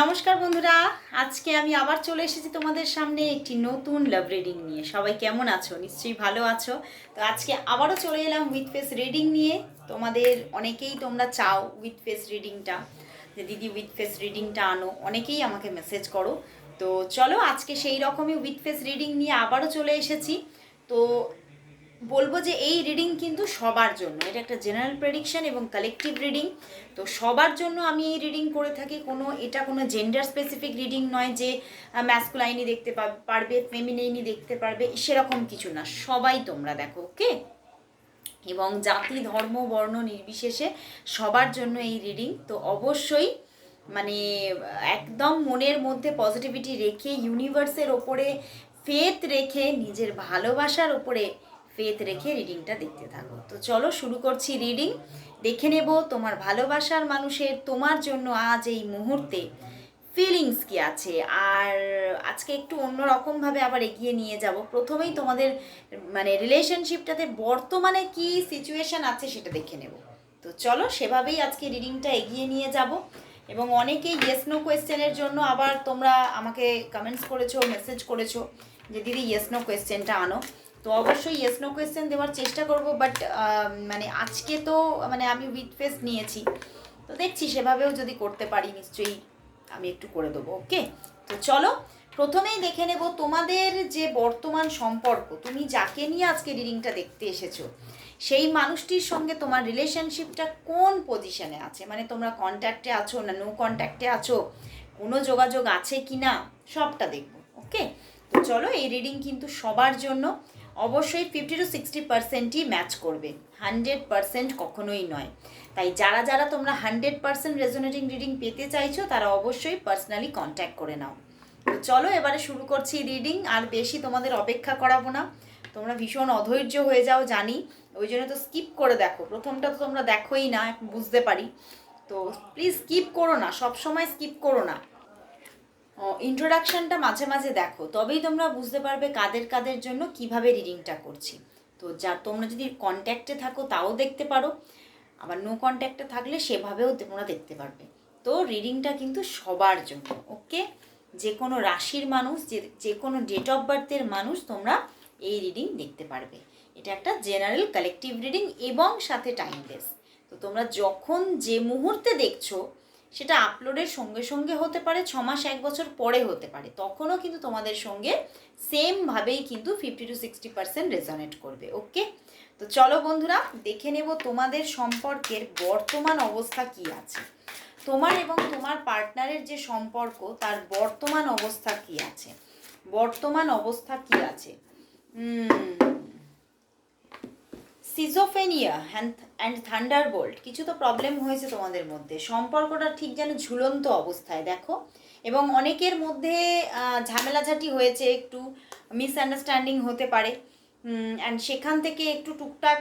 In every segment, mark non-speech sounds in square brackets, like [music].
নমস্কার বন্ধুরা, আজকে আমি আবার চলে এসেছি তোমাদের সামনে একটি নতুন লাভ রিডিং নিয়ে। সবাই কেমন আছো? নিশ্চয়ই ভালো আছো। তো আজকে আবারও চলে এলাম উইথ ফেস রিডিং নিয়ে। তোমাদের অনেকেই তোমরা চাও উইথ ফেস রিডিংটা যে দিদি উইথ ফেস রিডিংটা আনো। অনেকেই আমাকে মেসেজ করো। তো চলো আজকে সেই রকমই উইথ ফেস রিডিং নিয়ে আবারও চলে এসেছি। তো বলব যে এই রিডিং কিন্তু সবার জন্য। এটা একটা জেনারেল প্রেডিকশন এবং কালেকটিভ রিডিং তো সবার জন্য আমি এই রিডিং করে থাকি। কোনো, এটা কোনো জেন্ডার স্পেসিফিক রিডিং নয় যে ম্যাসকুলাইনি দেখতে পারবে ফেমিনাইনি দেখতে পারবে, সেরকম কিছু না। সবাই তোমরা দেখো, ওকে? এবং জাতি, ধর্ম, বর্ণ নির্বিশেষে সবার জন্য এই রিডিং তো অবশ্যই মানে একদম মনের মধ্যে পজিটিভিটি রেখে ইউনিভার্সের ওপরে ফেথ রেখে নিজের ভালোবাসার ওপরে ফেথ রেখে রিডিংটা দেখতে থাকো। তো চলো শুরু করছি রিডিং দেখে নেব তোমার ভালোবাসার মানুষের তোমার জন্য আজ এই মুহূর্তে ফিলিংস কি আছে। আর আজকে একটু অন্যরকমভাবে আবার এগিয়ে নিয়ে যাব। প্রথমেই তোমাদের মানে রিলেশনশিপটাতে বর্তমানে কি সিচুয়েশন আছে সেটা দেখে নেব। তো চলো সেভাবেই আজকে রিডিংটা এগিয়ে নিয়ে যাব। এবং অনেকেই ইয়েস নো কোয়েশ্চেনের জন্য আবার তোমরা আমাকে কমেন্টস করেছ মেসেজ করেছ যে, দিদি ইয়েস নো কোয়েশ্চেনটা আনো। তো অবশ্যই ইয়েস নো কোয়েশ্চেন দেওয়ার চেষ্টা করব বাট মানে আজকে তো মানে আমি উইথ ফেস নিয়েছি। তো দেখছি সেভাবেও যদি করতে পারি, নিশ্চয়ই আমি একটু করে দেবো ওকে তো চলো, প্রথমেই দেখে নেব তোমাদের যে বর্তমান সম্পর্ক, তুমি যাকে নিয়ে আজকে রিডিংটা দেখতে এসেছ, সেই মানুষটির সঙ্গে তোমার রিলেশনশিপটা কোন পজিশনে আছে? মানে তোমরা কন্ট্যাক্টে আছো না নো কন্ট্যাক্টে আছো? কোনো যোগাযোগ আছে কি না সবটা দেখব ওকে তো চলো, এই রিডিং কিন্তু সবার জন্য। অবশ্যই ফিফটি টু সিক্সটি পার্সেন্টই ম্যাচ করবে। হান্ড্রেড পার্সেন্ট কখনোই নয়। তাই যারা যারা তোমরা হান্ড্রেড পার্সেন্ট রেজোনেটিং রিডিং পেতে চাইছো, তারা অবশ্যই পার্সোনালি কন্ট্যাক্ট করে নাও। তো চলো এবারে শুরু করছি রিডিং আর বেশি তোমাদের অপেক্ষা করাবো না। তোমরা ভীষণ অধৈর্য হয়ে যাও, জানি। ওই জন্য তো স্কিপ করে দেখো। প্রথমটা তো তোমরা দেখোই না, বুঝতে পারি। তো প্লিজ স্কিপ করো না সব সময় স্কিপ করো না। ইন্ট্রোডাকশনটা মাঝে মাঝে দেখো, তবেই তোমরা বুঝতে পারবে কাদের কাদের জন্য কীভাবে রিডিংটা করছি। তো যা, তোমরা যদি কন্ট্যাক্টে থাকো, তাও দেখতে পারো। আবার নো কন্ট্যাক্টে থাকলে সেভাবেও তোমরা দেখতে পারবে। তো রিডিংটা কিন্তু সবার জন্য ওকে যে কোনো রাশির মানুষ, যে যে কোনো ডেট অফ বার্থের মানুষ তোমরা এই রিডিং দেখতে পারবে। এটা একটা জেনারেল কালেকটিভ রিডিং এবং সাথে টাইমলেস তো তোমরা যখন যে মুহূর্তে দেখছ সেটা আপলোডের সঙ্গে সঙ্গে হতে পারে, ছ মাস, এক বছর পরে হতে পারে। তখনও কিন্তু তোমাদের সঙ্গে সেমভাবেই কিন্তু fifty to sixty percent resonate করবে ওকে তো চলো বন্ধুরা, দেখে নেব তোমাদের সম্পর্কের বর্তমান অবস্থা কি আছে। তোমার এবং তোমার পার্টনারের যে সম্পর্ক, তার বর্তমান অবস্থা কি আছে? বর্তমান অবস্থা কি আছে? সিজোফেনিয়া অ্যান্ড থান্ডারবোল্ট কিছু তো প্রবলেম হয়েছে তোমাদের মধ্যে। সম্পর্কটা ঠিক যেন ঝুলন্ত অবস্থায়, দেখো। এবং অনেকের মধ্যে ঝামেলাঝাটি হয়েছে, একটু মিসআন্ডারস্ট্যান্ডিং হতে পারে। অ্যান্ড সেখান থেকে একটু টুকটাক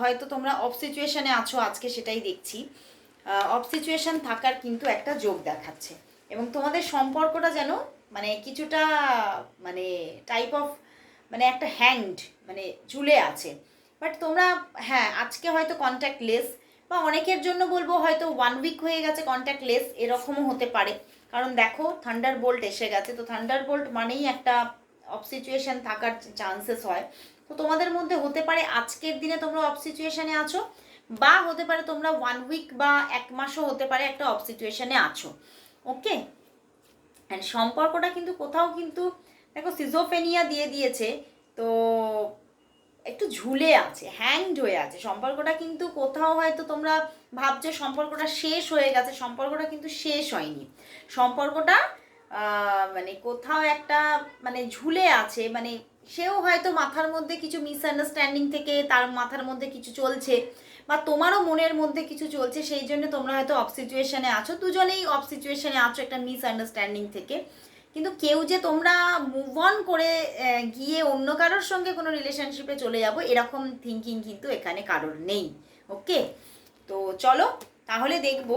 হয়তো তোমরা অফ সিচুয়েশানে আছো, আজকে সেটাই দেখছি। অফ সিচুয়েশন থাকার কিন্তু একটা যোগ দেখাচ্ছে। এবং তোমাদের সম্পর্কটা যেন মানে কিছুটা মানে টাইপ অফ মানে একটা হ্যাংড মানে ঝুলে আছে। বাট তোমরা হ্যাঁ আজকে হয়তো কন্ট্যাক্ট লেস বা অনেকের জন্য বলব হয়তো ওয়ান উইক হয়ে গেছে কন্ট্যাক্ট লেস এরকমও হতে পারে। কারণ দেখো থান্ডার বোল্ট এসে গেছে, তো থান্ডার বোল্ট মানেই একটা অফ সিচুয়েশন থাকার চান্সেস হয়। তো তোমাদের মধ্যে হতে পারে আজকের দিনে তোমরা অফ সিচুয়েশানে আছো, বা হতে পারে তোমরা ওয়ান উইক বা এক মাসও হতে পারে একটা অফ সিচুয়েশানে আছো। ওকে? অ্যান্ড সম্পর্কটা কিন্তু কোথাও কিন্তু, দেখো সিজোফেনিয়া দিয়ে দিয়েছে। তো একটু ঝুলে আছে হ্যাংড হয়ে আছে। সম্পর্কটা কিন্তু কোথাও হয়তো তোমরা ভাবছ সম্পর্কটা শেষ হয়ে গেছে, সম্পর্কটা কিন্তু শেষ হয়নি। সম্পর্কটা মানে কোথাও একটা মানে ঝুলে আছে মানে সেও হয়তো মাথার মধ্যে কিছু মিসআন্ডারস্ট্যান্ডিং থেকে তার মাথার মধ্যে কিছু চলছে বা তোমারও মনের মধ্যে কিছু চলছে, সেই জন্য তোমরা হয়তো অফ সিচুয়েশানে আছো। দুজনেই অফ সিচুয়েশানে আছো একটা মিসআন্ডারস্ট্যান্ডিং থেকে। কিন্তু কেউ যে তোমরা মুভ অন করে গিয়ে অন্য কারোর সঙ্গে কোনো রিলেশনশিপে চলে যাব, এরকম থিঙ্কিং কিন্তু এখানে কারোর নেই ওকে তো চলো, তাহলে দেখব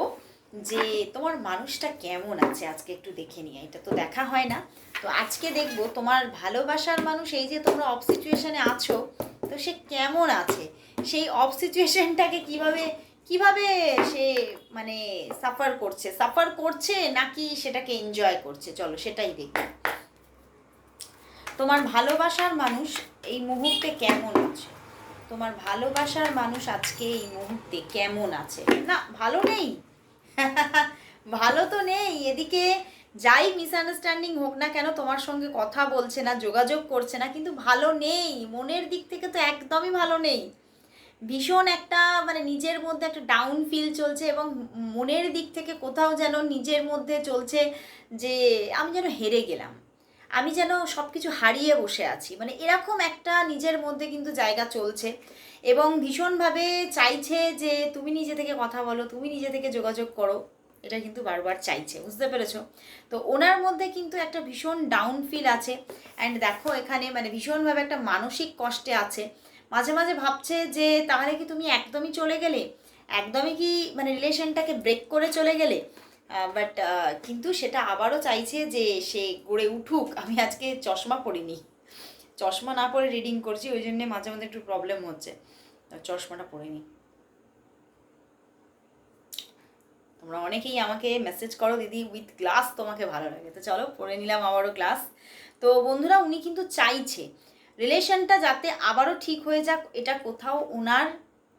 যে তোমার মানুষটা কেমন আছে আজকে একটু দেখে নিয়ে, এটা তো দেখা হয় না। তো আজকে দেখব তোমার ভালোবাসার মানুষ, এই যে তোমরা অফ সিচুয়েশনে আছো, তো সে কেমন আছে? সেই অফ সিচুয়েশনটাকে কীভাবে কীভাবে সে মানে সাফার করছে? সাফার করছে নাকি সেটাকে এনজয় করছে? চলো সেটাই দেখি। তোমার ভালোবাসার মানুষ এই মুহূর্তে কেমন আছে? তোমার ভালোবাসার মানুষ আজকে এই মুহূর্তে কেমন আছে? না, ভালো নেই। [laughs] ভালো তো নেই। এদিকে যাই মিসআন্ডারস্ট্যান্ডিং হোক না কেন, তোমার সঙ্গে কথা বলছে না, যোগাযোগ করছে না, কিন্তু ভালো নেই। মনের দিক থেকে তো একদমই ভালো নেই। ভীষণ একটা মানে নিজের মধ্যে একটা ডাউন ফিল চলছে এবং মনের দিক থেকে কোথাও যেন নিজের মধ্যে চলছে যে আমি যেন হেরে গেলাম। আমি যেন সব কিছু হারিয়ে বসে আছি। মানে এরকম একটা নিজের মধ্যে কিন্তু জায়গা চলছে এবং ভীষণভাবে চাইছে যে তুমি নিজে থেকে কথা বলো, তুমি নিজে থেকে যোগাযোগ করো। এটা কিন্তু বারবার চাইছে, বুঝতে পেরেছ? তো ওনার মধ্যে কিন্তু একটা ভীষণ ডাউন ফিল আছে। অ্যান্ড দেখো এখানে মানে ভীষণভাবে একটা মানসিক কষ্টে আছে। মাঝে মাঝে ভাবছে যে তাহলে কি তুমি একদমই চলে গেলে? একদমই কি মানে রিলেশনটাকে ব্রেক করে চলে গেলে? বাট কিন্তু সেটা আবারও চাইছে যে সে গড়ে উঠুক। আমি আজকে চশমা পরিনি। চশমা না পরে রিডিং করছি, ওই জন্যে মাঝে মাঝে একটু প্রবলেম হচ্ছে। চশমাটা পরিনি। তোমরা অনেকেই আমাকে মেসেজ করো, দিদি উইথ গ্লাস তোমাকে ভালো লাগে। তো চলো, পরে নিলাম আবারও গ্লাস তো বন্ধুরা, উনি কিন্তু চাইছে রিলেশনটা যাতে আবারও ঠিক হয়ে যাক, এটা কোথাও ওনার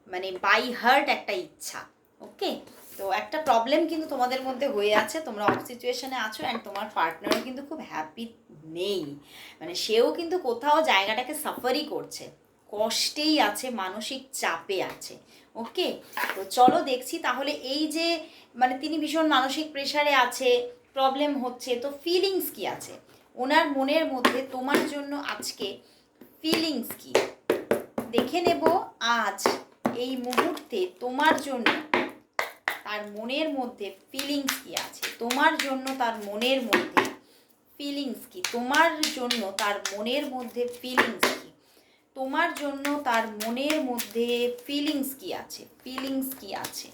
মানে বাই হার্ট একটা ইচ্ছা ওকে তো একটা প্রবলেম কিন্তু তোমাদের মধ্যে হয়ে আছে, তোমরা অফ সিচুয়েশনে আছো অ্যান্ড তোমার পার্টনারও কিন্তু খুব হ্যাপি নেই। মানে সেও কিন্তু কোথাও জায়গাটাকে সাফারই করছে, কষ্টেই আছে, মানসিক চাপে আছে ওকে তো চলো দেখছি তাহলে এই যে মানে তিনি ভীষণ মানসিক প্রেশারে আছে প্রবলেম হচ্ছে, তো ফিলিংস কি আছে? ওনার মনের মধ্যে তোমার জন্য আজকে ফিলিংস কি? দেখে নেব আজ, এই মুহূর্তে তোমার জন্য তার মনের মধ্যে ফিলিংস কি আছে? তোমার জন্য তার মনের মধ্যে ফিলিংস কি? তোমার জন্য তার মনের মধ্যে ফিলিংস কি? তোমার জন্য তার মনের মধ্যে ফিলিংস কি আছে? ফিলিংস কি আছে?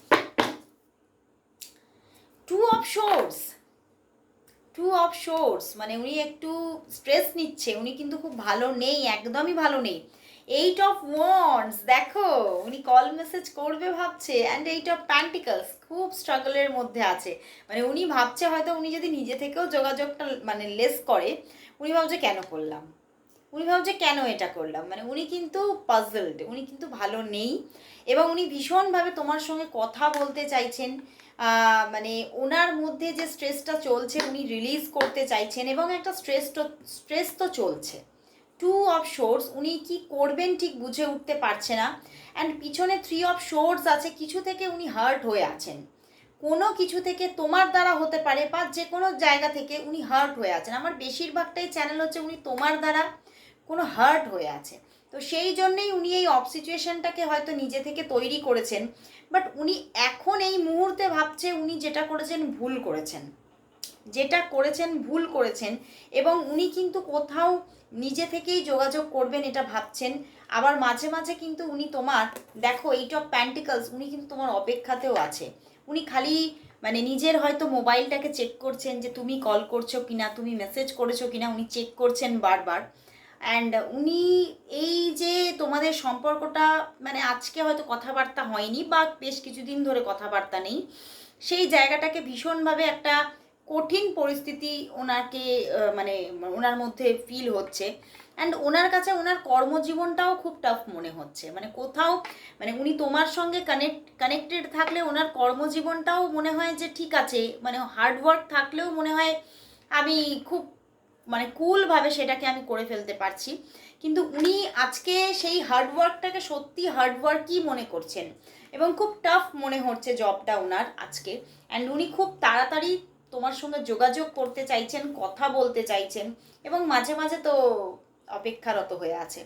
Two of swords two of swords মানে উনি একটু স্ট্রেস নিচ্ছে, উনি কিন্তু খুব ভালো নেই, একদমই ভালো নেই। এইট অফ ওয়ান্স দেখো, উনি কল মেসেজ করবে ভাবছে অ্যান্ড এইট অফ প্যান্টিকলস খুব স্ট্রাগলের মধ্যে আছে। মানে উনি ভাবছে হয়তো উনি যদি নিজে থেকেও যোগাযোগটা মানে লেস করে, উনি ভাবছে কেন করলাম? উনি ভাবছে কেন এটা করলাম? মানে উনি কিন্তু পাজলড উনি কিন্তু ভালো নেই। এবং উনি ভীষণভাবে তোমার সঙ্গে কথা বলতে চাইছেন মানে ওনার মধ্যে যে স্ট্রেসটা চলছে, উনি রিলিজ করতে চাইছেন এবং একটা স্ট্রেস তো স্ট্রেস তো চলছে। টু অফ শোর্স উনি কি করবেন ঠিক বুঝে উঠতে পারছে না। অ্যান্ড পিছনে থ্রি অফ শোর্স আছে, কিছু থেকে উনি হার্ট হয়ে আছেন। কোনো কিছু থেকে তোমার দ্বারা হতে পারে বা যে কোনো জায়গা থেকে উনি হার্ট হয়ে আছেন। আমার বেশিরভাগটাই চ্যানেল হচ্ছে উনি তোমার দ্বারা কোনো হার্ট হয়ে আছে। তো সেই জন্যেই উনি এই অফ সিচুয়েশনটাকে হয়তো নিজে থেকে তৈরি করেছেন। বাট উনি এখন এই মুহূর্তে ভাবছে উনি যেটা করেছেন ভুল করেছেন। যেটা করেছেন ভুল করেছেন এবং উনি কিন্তু কোথাও নিজে থেকেই যোগাযোগ করবেন এটা ভাবছেন। আবার মাঝে মাঝে কিন্তু উনি তোমার, দেখো এইট অফ প্যান্টিকলস, উনি কিন্তু তোমার অপেক্ষাতেও আছে। উনি খালি মানে নিজের হয়তো মোবাইলটাকে চেক করছেন যে তুমি কল করছ কিনা, তুমি মেসেজ করেছ কিনা, উনি চেক করছেন বারবার। অ্যান্ড উনি এই যে তোমাদের সম্পর্কটা মানে আজকে হয়তো কথাবার্তা হয়নি, বা বেশ কিছুদিন ধরে কথাবার্তা নেই, সেই জায়গাটাকে ভীষণভাবে একটা কঠিন পরিস্থিতি ওনাকে মানে ওনার মধ্যে ফিল হচ্ছে। অ্যান্ড ওনার কাছে ওনার কর্মজীবনটাও খুব টাফ মনে হচ্ছে। মানে কোথাও মানে উনি তোমার সঙ্গে কানেক্ট কানেক্টেড থাকলে ওনার কর্মজীবনটাও মনে হয় যে ঠিক আছে মানে হার্ডওয়ার্ক থাকলেও মনে হয় আমি খুব মানে কুলভাবে সেটাকে আমি করে ফেলতে পারছি। কিন্তু উনি আজকে সেই হার্ডওয়ার্কটাকে সত্যি হার্ডওয়ার্কই মনে করছেন। এবং খুব টাফ মনে হচ্ছে জবটা ওনার আজকে। অ্যান্ড উনি খুব তাড়াতাড়ি তোমার সঙ্গে যোগাযোগ করতে চাইছেন, কথা বলতে চাইছেন এবং মাঝে মাঝে তো অপেক্ষারত হয়ে আছে।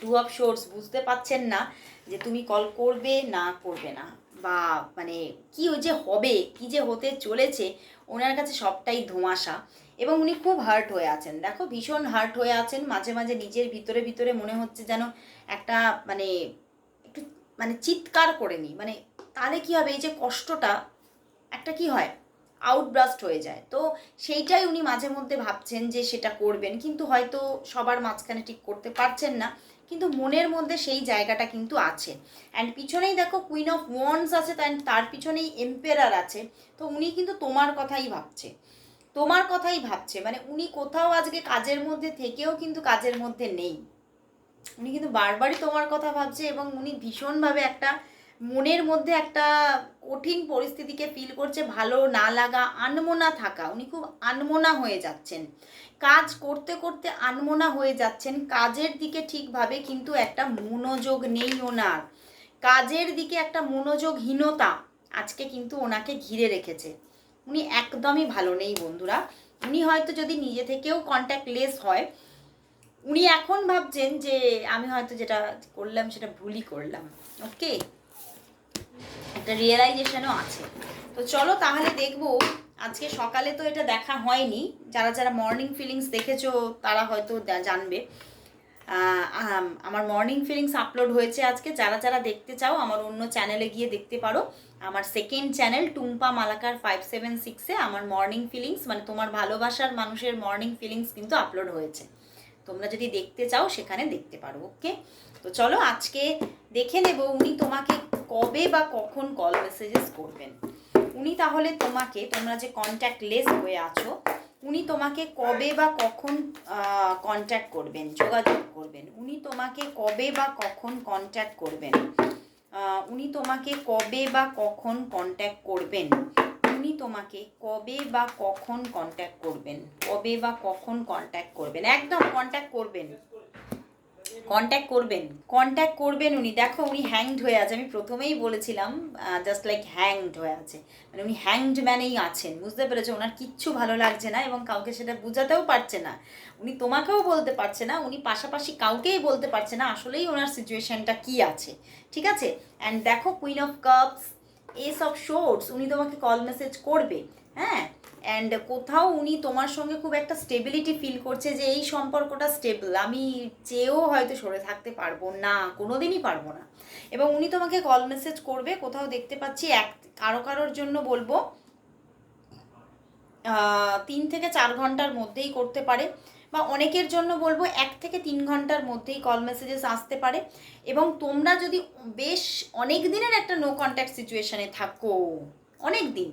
টু অফ শোর্স বুঝতে পাচ্ছেন না যে তুমি কল করবে না করবে না। বা মানে কি যে হবে, কি যে হতে চলেছে, ওনার কাছে সবটাই ধোঁয়াশা। এবং উনি খুব হার্ট হয়ে আছেন। দেখো, ভীষণ হার্ট হয়ে আছেন। মাঝে মাঝে নিজের ভিতরে ভিতরে মনে হচ্ছে যেন একটা মানে একটু মানে চিৎকার করে নি মানে তাহলে কি হবে? এই যে কষ্টটা, একটা কি হয়? আউটব্রাস্ট হয়ে যায়। তো সেইটাই উনি মাঝে মধ্যে ভাবছেন যে সেটা করবেন। কিন্তু হয়তো সবার মাঝখানে ঠিক করতে পারছেন না। কিন্তু মনের মধ্যে সেই জায়গাটা কিন্তু আছে। অ্যান্ড পিছনেই দেখো কুইন অফ ওয়ান্স আছে তার পিছনেই এম্পেরার আছে। তো উনি কিন্তু তোমার কথাই ভাবছে। তোমার কথাই ভাবছে। মানে উনি কোথাও আজকে কাজের মধ্যে থেকেও কিন্তু কাজের মধ্যে নেই। উনি কিন্তু বারবারই তোমার কথা ভাবছে এবং উনি ভীষণভাবে একটা মনের মধ্যে একটা কঠিন পরিস্থিতিকে ফিল করছে, ভালো না লাগা, আনমোনা থাকা। উনি খুব আনমোনা হয়ে যাচ্ছেন। কাজ করতে করতে আনমোনা হয়ে যাচ্ছেন। কাজের দিকে ঠিকভাবে কিন্তু একটা মনোযোগ নেই ওনার। কাজের দিকে একটা মনোযোগহীনতা আজকে কিন্তু ওনাকে ঘিরে রেখেছে। উনি একদমই ভালো নেই বন্ধুরা। উনি হয়তো যদি নিজে থেকেও কন্ট্যাক্ট লেস হয়, উনি এখন ভাবছেন যে আমি হয়তো যেটা করলাম সেটা ভুলই করলাম। ওকে একটা রিয়েলাইজেশনও আছে। তো চলো তাহলে দেখব, আজকে সকালে তো এটা দেখা হয়নি। যারা যারা মর্নিং ফিলিংস দেখেছ, তারা হয়তো জানবে। আমার মর্নিং ফিলিংস আপলোড হয়েছে আজকে। যারা যারা দেখতে চাও, আমার অন্য চ্যানেলে গিয়ে দেখতে পারো। আমার second channel Tumpa Malakar five seven সিক্সে আমার মর্নিং ফিলিংস মানে তোমার ভালোবাসার মানুষের মর্নিং ফিলিংস কিন্তু আপলোড হয়েছে। তোমরা যদি দেখতে চাও, সেখানে দেখতে পারো ওকে তো চলো আজকে দেখে নেব উনি তোমাকে কবে বা কখন কল মেসেজেস করবেন। উনি তাহলে তোমাকে, তোমরা যে কন্ট্যাক্ট লেস হয়ে আছো, উনি তোমাকে কবে বা কখন কন্ট্যাক্ট করবেন? যোগাযোগ করবেন। উনি তোমাকে কবে বা কখন কন্ট্যাক্ট করবেন? উনি তোমাকে কবে বা কখন কন্ট্যাক্ট করবেন? উনি তোমাকে কবে বা কখন কন্ট্যাক্ট করবেন? কবে বা কখন কন্ট্যাক্ট করবেন? একদম কন্ট্যাক্ট করবেন। কন্ট্যাক্ট করবেন কন্ট্যাক্ট করবেন উনি। দেখো, উনি হ্যাংড হয়ে আছে। আমি প্রথমেই বলেছিলাম জাস্ট লাইক হ্যাংড হয়ে আছে। মানে উনি হ্যাংড ম্যানেই আছেন। বুঝতে পেরেছ? ওনার কিচ্ছু ভালো লাগছে না এবং কাউকে সেটা বোঝাতেও পারছে না। উনি তোমাকেও বলতে পারছে না, উনি পাশাপাশি কাউকেই বলতে পারছে না, আসলেই ওনার সিচুয়েশানটা কি আছে। ঠিক আছে? অ্যান্ড দেখো queen of cups ace of swords উনি তোমাকে কল মেসেজ করবে হ্যাঁ? অ্যান্ড কোথাও উনি তোমার সঙ্গে খুব একটা স্টেবিলিটি ফিল করছে যে এই সম্পর্কটা স্টেবল আমি চেয়েও হয়তো সরে থাকতে পারব না কোনো দিনই পারব না। এবং উনি তোমাকে কল মেসেজ করবে, কোথাও দেখতে পাচ্ছি এক, কারও কারোর জন্য বলব তিন থেকে চার ঘণ্টার মধ্যেই করতে পারে। বা অনেকের জন্য বলব এক থেকে তিন ঘণ্টার মধ্যেই কল মেসেজেস আসতে পারে। এবং তোমরা যদি বেশ অনেক দিনের একটা নো কন্ট্যাক্ট সিচুয়েশানে থাকো, অনেক দিন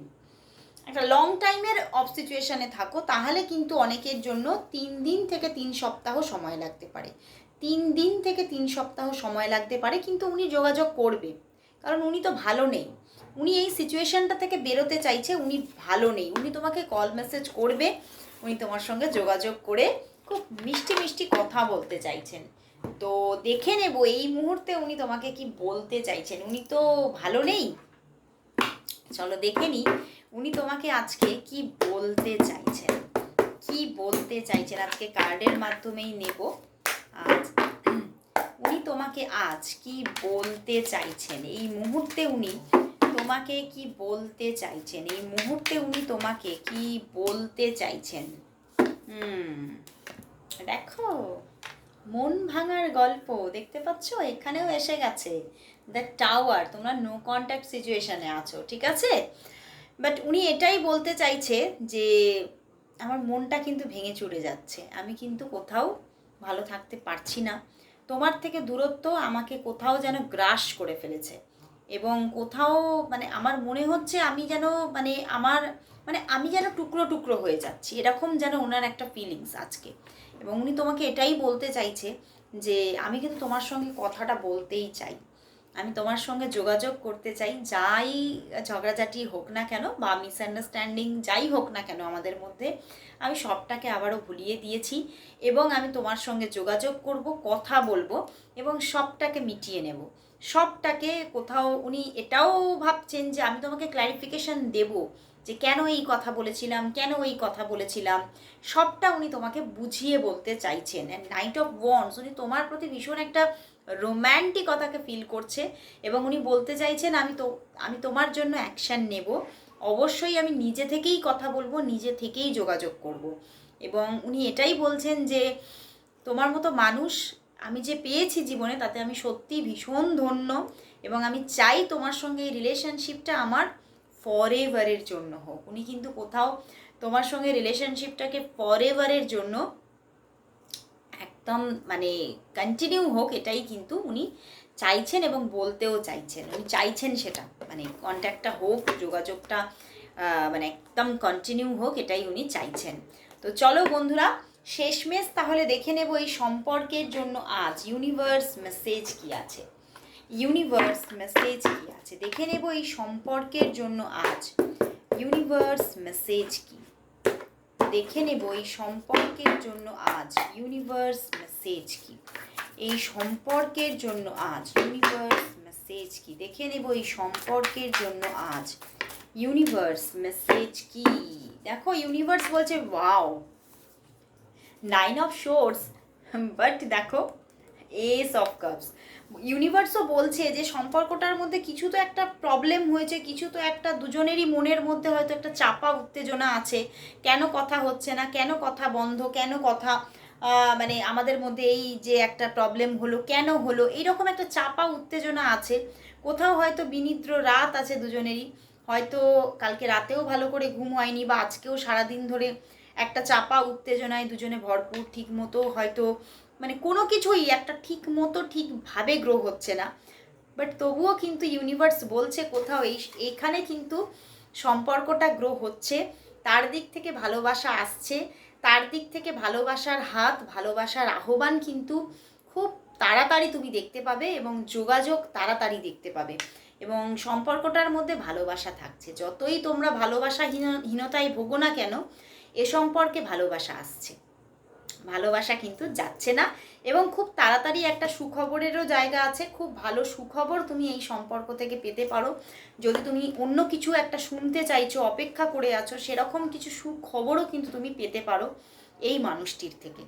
একটা লং টাইমের অফ সিচুয়েশনে থাকো, তাহলে কিন্তু অনেকের জন্য তিন দিন থেকে তিন সপ্তাহ সময় লাগতে পারে। তিন দিন থেকে তিন সপ্তাহ সময় লাগতে পারে, কিন্তু উনি যোগাযোগ করবে। কারণ উনি তো ভালো নেই। উনি এই সিচুয়েশনটা থেকে বেরোতে চাইছে, উনি ভালো নেই। উনি তোমাকে কল মেসেজ করবে, উনি তোমার সঙ্গে যোগাযোগ করে খুব মিষ্টি মিষ্টি কথা বলতে চাইছেন। তো দেখে নেব, এই মুহূর্তে উনি তোমাকে কি বলতে চাইছেন? উনি তো ভালো নেই। চলো দেখে নিই। উনি তোমাকে আজকে কি বলতে চাইছেন? কি বলতে চাইছেন? আজকে কার্ডের মাধ্যমেই নেব। আজ [clears throat] উনি তোমাকে আজ কি বলতে চাইছেন? এই মুহূর্তে উনি তোমাকে কি বলতে চাইছেন? এই মুহূর্তে উনি তোমাকে কি বলতে চাইছেন? হুম, দেখো, মন ভাঙার গল্প, দেখতে পাচ্ছ? এখানেও এসে গেছে। দ্য টাওয়ার তোমরা নো কন্ট্যাক্ট সিচুয়েশানে আছো, ঠিক আছে? বাট উনি এটাই বলতে চাইছে যে, আমার মনটা কিন্তু ভেঙে চুরে যাচ্ছে। আমি কিন্তু কোথাও ভালো থাকতে পারছি না। তোমার থেকে দূরত্ব আমাকে কোথাও যেন গ্রাস করে ফেলেছে। এবং কোথাও মানে আমার মনে হচ্ছে আমি যেন মানে আমার মানে আমি যেন টুকরো টুকরো হয়ে যাচ্ছি। এরকম যেন ওনার একটা ফিলিংস আজকে। এবং উনি তোমাকে এটাই বলতে চাইছে যে, আমি কিন্তু তোমার সঙ্গে কথাটা বলতেই চাই। আমি তোমার সঙ্গে যোগাযোগ করতে চাই, যাই ঝগড়াঝাটি হোক না কেন বা মিসআন্ডারস্ট্যান্ডিং যাই হোক না কেন আমাদের মধ্যে, আমি সবটাকে আবারও ভুলিয়ে দিয়েছি এবং আমি তোমার সঙ্গে যোগাযোগ করব, কথা বলব এবং সবটাকে মিটিয়ে নেব। সবটাকে কোথাও উনি এটাও ভাবছেন যে আমি তোমাকে ক্ল্যারিফিকেশন দেব যে কেন এই কথা বলেছিলাম, কেন এই কথা বলেছিলাম। সবটা উনি তোমাকে বুঝিয়ে বলতে চাইছেন। অ্যান্ড নাইট অফ ওয়ান্স উনি তোমার প্রতি ভীষণ একটা রোম্যান্টিকতাকে ফিল করছে এবং উনি বলতে চাইছেন, আমি তো, আমি তোমার জন্য অ্যাকশান নেব। অবশ্যই আমি নিজে থেকেই কথা বলব, নিজে থেকেই যোগাযোগ করব। এবং উনি এটাই বলছেন যে, তোমার মতো মানুষ, আমি যে পেয়েছি জীবনে, তাতে আমি সত্যি ভীষণ ধন্য এবং আমি চাই তোমার সঙ্গে এই রিলেশনশিপটা আমার ফরএভারের জন্য হোক। উনি কিন্তু কোথাও তোমার সঙ্গে রিলেশনশিপটাকে ফরএভারের জন্য একদম মানে কন্টিনিউ হোক, এটাই কিন্তু উনি চাইছেন এবং বলতেও চাইছেন। উনি চাইছেন সেটা মানে কন্ট্যাক্টটা হোক, যোগাযোগটা মানে একদম কন্টিনিউ হোক, এটাই উনি চাইছেন। তো চলো বন্ধুরা, শেষমেশ তাহলে দেখে নেব এই সম্পর্কের জন্য আজ ইউনিভার্স মেসেজ কি আছে। ইউনিভার্স মেসেজ কি আছে? দেখে নেব এই সম্পর্কের জন্য আজ ইউনিভার্স মেসেজ কি। দেখে নেব এই সম্পর্কের জন্য আজ ইউনিভার্স মেসেজ কি? এই সম্পর্কের জন্য আজ ইউনিভার্স মেসেজ কি? দেখে নেব এই সম্পর্কের জন্য আজ ইউনিভার্স মেসেজ কি? দেখো ইউনিভার্স বলছে wow nine of swords but দেখো এস অফ কাপস ইউনিভার্সও বলছে যে সম্পর্কটার মধ্যে কিছু তো একটা প্রবলেম হয়েছে, কিছু তো একটা দুজনেরই মনের মধ্যে হয়তো একটা চাপা উত্তেজনা আছে। কেন কথা হচ্ছে না? কেন কথা বন্ধ? কেন কথা মানে আমাদের মধ্যে এই যে একটা প্রবলেম হলো, কেন হলো? এইরকম একটা চাপা উত্তেজনা আছে। কোথাও হয়তো বিনিদ্র রাত আছে দুজনেরই। হয়তো কালকে রাতেও ভালো করে ঘুম হয়নি বা আজকেও সারাদিন ধরে একটা চাপা উত্তেজনায় দুজনে ভরপুর ঠিক মতো হয়তো মানে কোনো কিছুই একটা ঠিক মতো ঠিকভাবে গ্রো হচ্ছে না। বাট তবুও কিন্তু ইউনিভার্স বলছে কোথাও এই এখানে কিন্তু সম্পর্কটা গ্রো হচ্ছে। তার দিক থেকে ভালোবাসা আসছে। তার দিক থেকে ভালোবাসার হাত, ভালোবাসার আহ্বান কিন্তু খুব তাড়াতাড়ি তুমি দেখতে পাবে এবং যোগাযোগ তাড়াতাড়ি দেখতে পাবে। এবং সম্পর্কটার মধ্যে ভালোবাসা থাকছে। যতই তোমরা ভালোবাসা হীন- হীনতায় ভোগো না কেন, এ সম্পর্কে ভালোবাসা আসছে। ভালোবাসা কিন্তু যাচ্ছে না এবং খুব তাড়াতাড়ি একটা সুখবরেরও জায়গা আছে, খুব ভালো সুখবর তুমি এই সম্পর্ক থেকে পেতে পারো। যদি তুমি অন্য কিছু একটা শুনতে চাইছো, অপেক্ষা করে আছো, সেরকম কিছু সুখবরও কিন্তু তুমি পেতে পারো এই মানুষটির থেকে।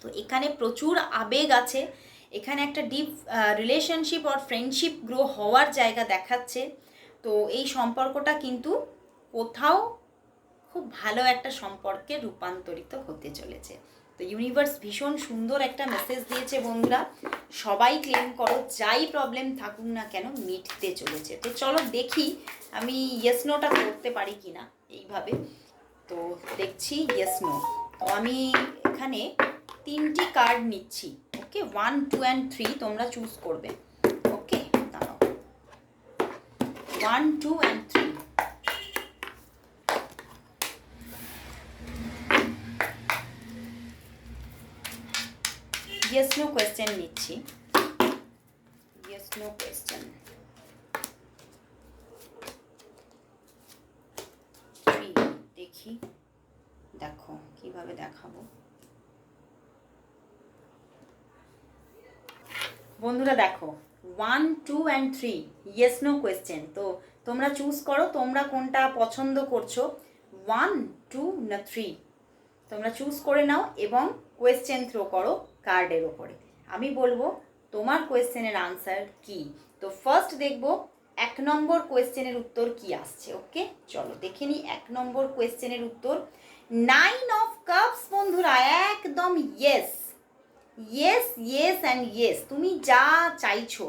তো এখানে প্রচুর আবেগ আছে, এখানে একটা ডিপ রিলেশনশিপ আর ফ্রেন্ডশিপ গ্রো হওয়ার জায়গা দেখাচ্ছে। তো এই সম্পর্কটা কিন্তু কোথাও খুব ভালো একটা সম্পর্কে রূপান্তরিত হতে চলেছে। তো ইউনিভার্স ভীষণ সুন্দর একটা মেসেজ দিয়েছে বন্ধুরা। সবাই ক্লেম করো, যাই প্রবলেম থাকুক না কেন, মিটতে চলেছে। তো চলো দেখি আমি ইয়েস নোটা করতে পারি কি না এইভাবে। তো দেখছি ইয়েস নো তো আমি এখানে তিনটি কার্ড নিচ্ছি okay one two and three তোমরা চুজ করবে ওকে দাঁড়াও। One two and three yes no question নিচ্ছি ইয়েস নো কোয়েশ্চেন দেখি দেখো কীভাবে দেখাবো বন্ধুরা দেখো one two and three yes no question তো তোমরা চুজ করো তোমরা কোনটা পছন্দ করছ ওয়ান টু না থ্রি তোমরা চুজ করে নাও এবং কোয়েশ্চেন থ্রো করো কার্ডের ওপরে আমি বলব, তোমার কোয়েশ্চেনের আনসার কি? তো ফার্স্ট দেখব, এক নম্বর কোয়েশ্চেনের উত্তর কি আসছে ওকে চলো, দেখে নিই এক নম্বর কোয়েশ্চেনের উত্তর। নাইন অফ কাপস বন্ধুরা, একদম yes yes yes and yes তুমি যা চাইছো,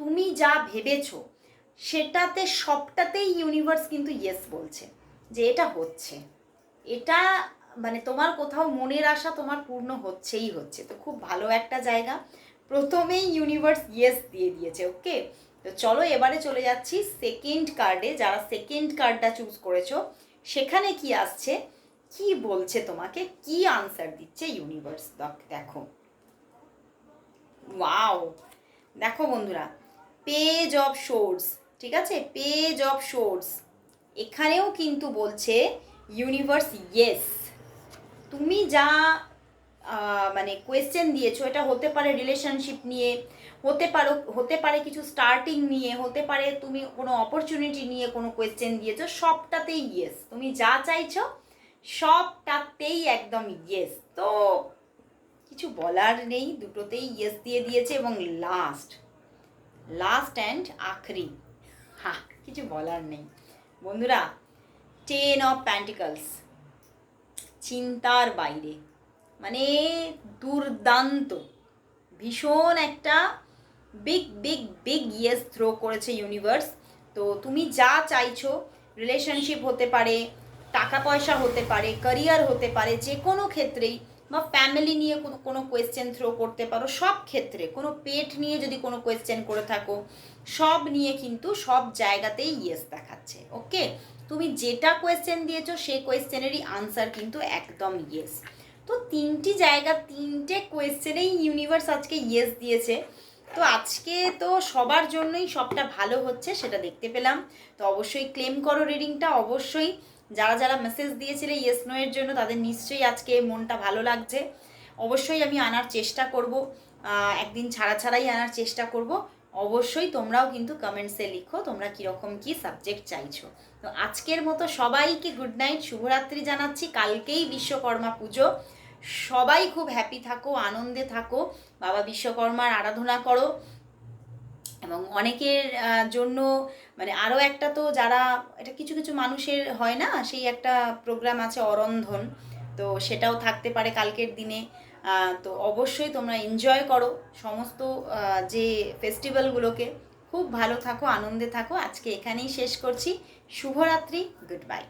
তুমি যা ভেবেছো, সেটাতে, সবটাতেই ইউনিভার্স কিন্তু ইয়েস বলছে যে এটা হচ্ছে। এটা মানে তোমার কোথাও মনের আশা তোমার পূর্ণ হচ্ছেই হচ্ছে। তো খুব ভালো একটা জায়গা। প্রথমেই ইউনিভার্স ইয়েস দিয়ে দিয়েছে ওকে তো চলো এবারে চলে যাচ্ছি সেকেন্ড কার্ডে যারা সেকেন্ড কার্ডটা চুজ করেছ, সেখানে কি আসছে? কি বলছে তোমাকে? কি আনসার দিচ্ছে ইউনিভার্স দেখো ওয়াও দেখো বন্ধুরা পেজ অফ শোর্স ঠিক আছে? পেজ অফ শোর্স এখানেও কিন্তু বলছে ইউনিভার্স ইয়েস যা মানে কোয়েশ্চেন দিয়েছ, এটা হতে পারে রিলেশনশিপ নিয়ে, হতে পারো, হতে পারে কিছু স্টার্টিং নিয়ে, হতে পারে তুমি কোনো অপরচুনিটি নিয়ে কোনো কোয়েশ্চেন দিয়েছ, সবটাতেই ইয়েস তুমি যা চাইছো, সবটাতেই একদম ইয়েস তো কিছু বলার নেই, দুটোতেই ইয়েস দিয়ে দিয়েছে এবং লাস্ট লাস্ট অ্যান্ড আখরি। হা, কিছু বলার নেই। বন্ধুরা টেন অফ প্যান্টিকলস চিন্তার বাইরে। মানে দুর্দান্ত। ভীষণ একটা big big big yes throw করেছে ইউনিভার্স তো তুমি যা চাইছো রিলেশনশিপ হতে পারে টাকা পয়সা হতে পারে ক্যারিয়ার হতে পারে, যে কোনো ক্ষেত্রেই বা ফ্যামিলি নিয়ে কোনো কোনো কোয়েশ্চেন থ্রো করতে পারো, সব ক্ষেত্রে। কোনো পেট নিয়ে যদি কোনো কোয়েশ্চেন করে থাকো, সব নিয়ে কিন্তু সব জায়গাতেই ইয়েস দেখাচ্ছে ওকে তুমি যেটা কোয়েশ্চেন দিয়েছ, সেই কোয়েশ্চেনেরই আনসার কিন্তু একদম ইয়েস তো তিনটি জায়গা, তিনটে কোয়েশ্চেনেই ইউনিভার্স আজকে ইয়েস দিয়েছে। তো আজকে তো সবার জন্যই সবটা ভালো হচ্ছে, সেটা দেখতে পেলাম। তো অবশ্যই ক্লেম করো রিডিংটা অবশ্যই। যারা যারা মেসেজ দিয়েছিলে ইয়েস নো এর জন্য, তাদের নিশ্চয়ই আজকে মনটা ভালো লাগছে। অবশ্যই আমি আনার চেষ্টা করব একদিন ছাড়া ছাড়াই আনার চেষ্টা করব। অবশ্যই তোমরাও কিন্তু কমেন্টসে লিখো তোমরা কীরকম কী সাবজেক্ট চাইছো। তো আজকের মতো সবাইকে গুড নাইট শুভরাত্রি জানাচ্ছি। কালকেই বিশ্বকর্মা পুজো। সবাই খুব হ্যাপি থাকো, আনন্দে থাকো। বাবা বিশ্বকর্মার আরাধনা করো। এবং অনেকের জন্য মানে আরও একটা তো যারা, এটা কিছু কিছু মানুষের হয় না, সেই একটা প্রোগ্রাম আছে অরন্ধন। তো সেটাও থাকতে পারে কালকের দিনে। তো অবশ্যই তোমরা এনজয় করো। সমস্ত যে ফেস্টিভ্যালগুলোকে খুব ভালো থাকো, আনন্দে থাকো। আজকে এখানেই শেষ করছি। শুভরাত্রি গুড বাই